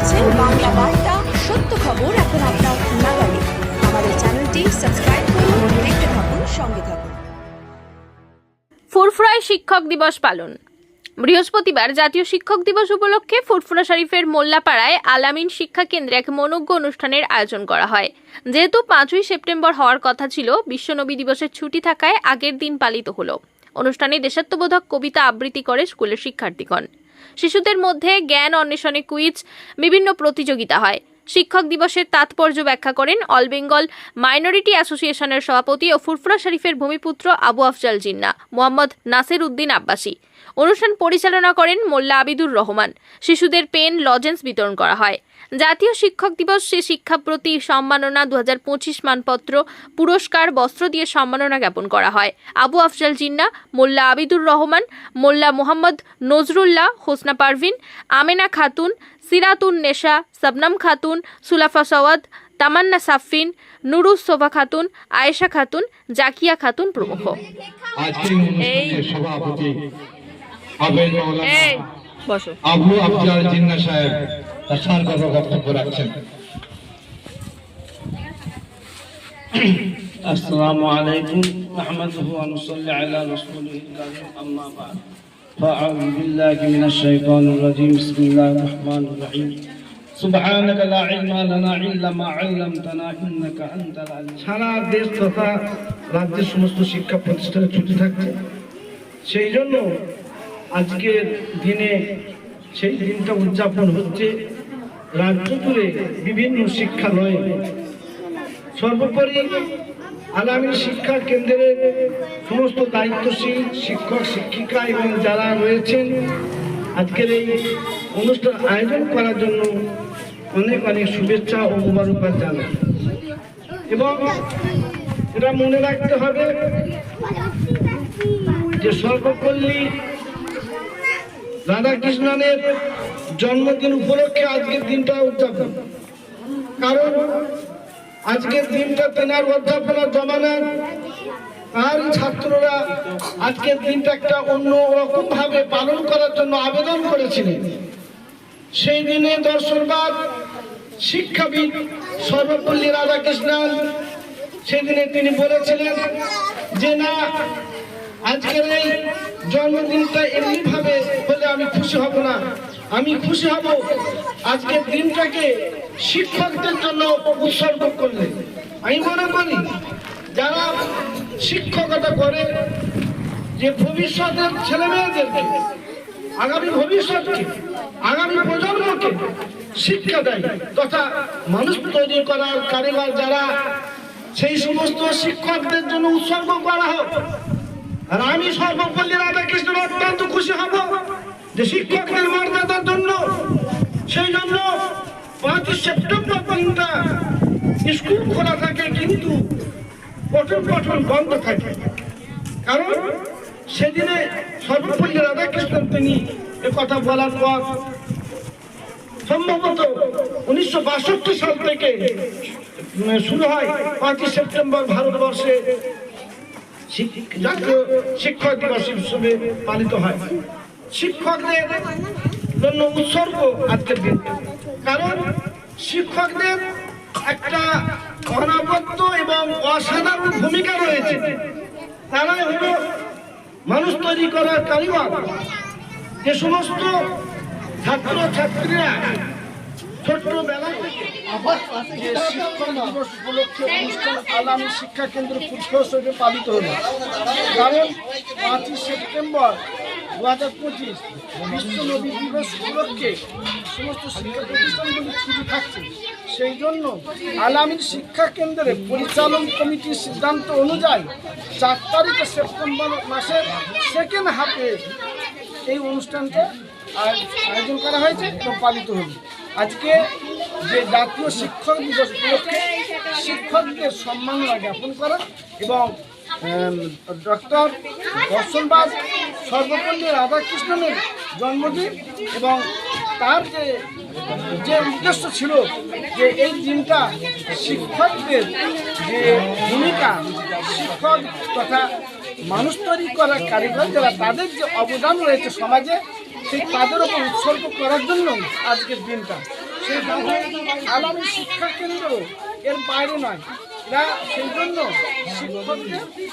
দেখছেন বাংলা বার্তা, সত্য খবর এখন আপনার নাগালে। আমাদের চ্যানেলটি সাবস্ক্রাইব করুন, দেখতে থাকুন, সঙ্গে থাকুন। ফুরফুরায় শিক্ষক দিবস পালন। বৃহস্পতিবার জাতীয় শিক্ষক দিবস উপলক্ষে ফুরফুরা শরীফের মোল্লাপাড়ায় আলামিন শিক্ষা কেন্দ্রে এক মনোজ্ঞ অনুষ্ঠানের আয়োজন করা হয়। যেহেতু পাঁচই সেপ্টেম্বর হওয়ার কথা ছিল, বিশ্বনবী দিবসের ছুটি থাকায় আগের দিন পালিত হলো। অনুষ্ঠানে দেশাত্মবোধক কবিতা আবৃত্তি করে স্কুলের শিক্ষার্থীগণ। শিশুদের মধ্যে জ্ঞান অন্বেষণে কুইজ, বিভিন্ন প্রতিযোগিতা হয়। শিক্ষক দিবসের তাৎপর্য ব্যাখ্যা করেন অল বেঙ্গল মাইনরিটি অ্যাসোসিয়েশনের সভাপতি ও ফুরফুরা শরীফের ভূমিপুত্র আবু আফজাল জিন্না, মোহাম্মদ নাসির উদ্দিন আব্বাসী। অনুষ্ঠান পরিচালনা করেন মোল্লা আবিদুর রহমান। শিশুদের পেন, লজেন্স বিতরণ করা হয়। জাতীয় শিক্ষক দিবস সে শিক্ষাপ্রতি সম্মাননা দু হাজার পঁচিশ মানপত্র, পুরস্কার, বস্ত্র দিয়ে সম্মাননা জ্ঞাপন করা হয়। আবু আফজাল জিন্না, মোল্লা আবিদুর রহমান, মোল্লা মোহাম্মদ নজরুল্লাহ হোসনা পারভিন, আমেনা খাতুন, সিরাতুন নেশা, সবনাম খাতুন, সুলাফা সওয়াদ, তামান্না সাফিন নুরুস সোভা খাতুন, আয়েশা খাতুন, জাকিয়া খাতুন প্রমুখ। আজকের অনুষ্ঠানের সভাপতি আবেদ মাওলানা এই বসো আবু আফজাল জিন্না সাহেব তার সারগর্ভ বক্তব্য রাখছেন السلام عليكم نحمده ونصلي على رسوله الكريم أما بعد فأعوذ بالله من الشيطان الرجيم بسم الله الرحمن الرحيم سبحانك لا علم لنا إلا ما علمتنا إنك أنت العليم সারা দেশ তথা রাজ্যের সমস্ত শিক্ষা প্রতিষ্ঠানে ছুটি থাকছে সেই জন্য আজকের দিনে সেই দিনটা উদযাপন হচ্ছে রাজ্য জুড়ে বিভিন্ন শিক্ষালয়ে। সর্বোপরি আলামী শিক্ষা কেন্দ্রের সমস্ত দায়িত্বশীল শিক্ষক, শিক্ষিকা এবং যারা রয়েছেন, আজকের এই অনুষ্ঠান আয়োজন করার জন্য অনেক অনেক শুভেচ্ছা ও মুবারকবাদ জানাই। এবং এটা মনে রাখতে হবে যে সর্বপল্লী রাধাকৃষ্ণনের জন্মদিন উপলক্ষে আজকের দিনটা উদযাপন। কারণ আজকের দিনটা তেনার অধ্যাপনার জমানার আর ছাত্ররা আজকের দিনটা একটা অন্য রকম ভাবে পালন করার জন্য আবেদন করেছিলেন। সেই দিনে দর্শনবাদ, শিক্ষাবিদ সর্বপল্লী রাধাকৃষ্ণন, সেদিনে তিনি বলেছিলেন যে না আজকের এই জন্মদিনটা এমনি ভাবে হলে আমি খুশি হব না। আমি খুশি হব আজকের দিনটাকে শিক্ষকদের জন্য উৎসর্গ করলে। আমি মনে করি, যারা শিক্ষকতা করে, যে ভবিষ্যতের ছেলে মেয়েদেরকে আগামী ভবিষ্যৎকে, আগামী প্রজন্মকে শিক্ষা দেয় তথা মানুষ তৈরি করার কারিগর যারা, সেই সমস্ত শিক্ষকদের জন্য উৎসর্গ করা হোক। আর আমি সর্বপল্লী রাধাকৃষ্ণ অত্যন্ত খুশি হব যে শিক্ষকদের মর্যাদার জন্য, সেই জন্য পাঁচই সেপ্টেম্বর পর্যন্ত স্কুল খোলা থাকে কিন্তু পঠন পঠন বন্ধ থাকে। কারণ সেদিনে সর্বপল্লী রাধাকৃষ্ণ তিনি কথা বলার পর সম্ভবত উনিশশো বাষট্টি সাল থেকে শুরু হয় পাঁচই সেপ্টেম্বর ভারতবর্ষে জাতীয় শিক্ষক দিবস হিসেবে পালিত হয়। শিক্ষকদের জন্য উৎসর্গ আজকের দিন কারণ শিক্ষকদের একটা অনাবদ্ধ এবং অসাধারণ ভূমিকা রয়েছে। তারাই হলো মানুষ তৈরি করার কারিগর। যে সমস্ত ছাত্র ছাত্রীরা ছোট্টবেলা থেকে যে শিক্ষক দিবস উপলক্ষে অনুষ্ঠান আলামী শিক্ষা কেন্দ্র ফুটফসে পালিত হলো। কারণ পাঁচই সেপ্টেম্বর দু হাজার পঁচিশ বিশ্ব নবী দিবস উপলক্ষে সমস্ত শিক্ষা প্রতিষ্ঠানগুলি ছুটি থাকছে। সেই জন্য আলামী শিক্ষা কেন্দ্রের পরিচালন কমিটির সিদ্ধান্ত অনুযায়ী চার তারিখে সেপ্টেম্বর মাসের সেকেন্ড হাফে এই অনুষ্ঠানটা আয়োজন করা হয়েছে এবং পালিত হল। আজকে যে জাতীয় শিক্ষক দিবস উপলক্ষে শিক্ষকদের সম্মাননা জ্ঞাপন করা এবং ডক্টর দর্শনবাদ সর্বপল্লী রাধাকৃষ্ণনের জন্মদিন এবং তার যে যে উদ্দেশ্য ছিল যে এই দিনটা শিক্ষকদের যে ভূমিকা, শিক্ষক তথা মানুষ তৈরি করার কারিগর যারা তাদের যে অবদান রয়েছে সমাজে সেই তাদের ওপর উৎসর্গ করার জন্য আজকের দিনটা। সেই আলামী শিক্ষা কেন্দ্র এর বাইরে নয়। এরা সেই জন্য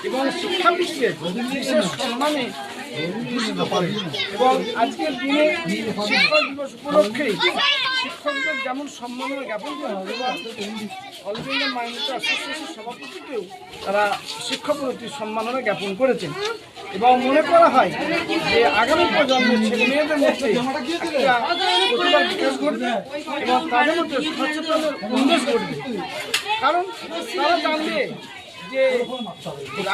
এবং শিক্ষাবিদদের বিশেষ সম্মানে এবং আজকের দিনে শিক্ষক দিবস উপলক্ষে শিক্ষকদের যেমন সম্মাননা জ্ঞাপন অল ইন্ডিয়া মাইনরিটি সভাপতিকেও তারা শিক্ষক প্রতি সম্মাননা জ্ঞাপন করেছেন। এবং মনে করা হয় যে আগামী প্রজন্মের ছেলে মেয়েদের মধ্যে বিকাশ ঘটবে এবং তাদের মধ্যে সচেতনের উন্মেষ ঘটবে। কারণ তারা জানবে যে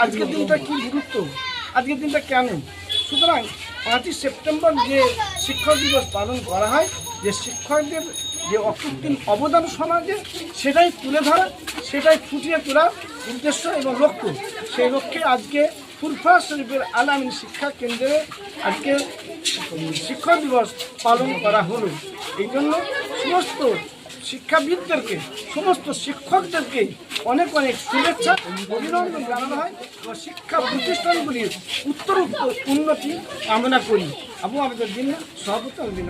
আজকের দিনটা কি গুরুত্ব, আজকের দিনটা কেন সুতরাং পাঁচই সেপ্টেম্বর যে শিক্ষক দিবস পালন করা হয় যে শিক্ষকদের যে অকৃত্রিম অবদান সমাজে, সেটাই তুলে ধরা, সেটাই ফুটিয়ে তোলার উদ্দেশ্য এবং লক্ষ্য। সেই লক্ষ্যে আজকে ফুরফা শরীফের আলামিন শিক্ষা কেন্দ্রে আজকে শিক্ষক দিবস পালন করা হলো। এই জন্য সমস্ত শিক্ষাবিদদেরকে, সমস্ত শিক্ষকদেরকে অনেক অনেক শুভেচ্ছা অভিনন্দন জানানো হয় এবং শিক্ষা প্রতিষ্ঠানগুলির উত্তর উন্নতি কামনা করি। আবু আমাদের দিন সভাপতি দিন